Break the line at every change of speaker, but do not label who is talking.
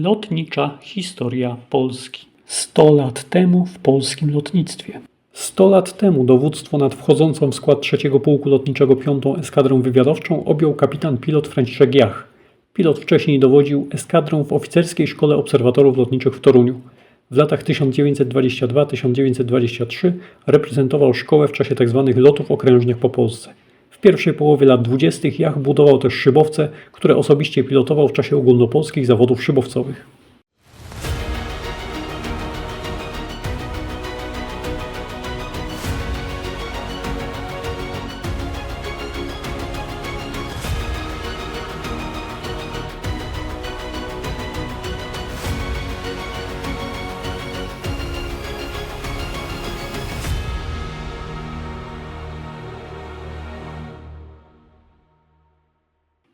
Lotnicza historia Polski. 100 lat temu w polskim lotnictwie. 100 lat temu dowództwo nad wchodzącą w skład trzeciego Pułku Lotniczego 5 Eskadrą Wywiadowczą objął kapitan pilot Franciszek Jach. Pilot wcześniej dowodził eskadrą w oficerskiej szkole obserwatorów lotniczych w Toruniu. W latach 1922-1923 reprezentował szkołę w czasie tzw. lotów okrężnych po Polsce. Pierwszej połowie lat 20. Jach budował też szybowce, które osobiście pilotował w czasie ogólnopolskich zawodów szybowcowych.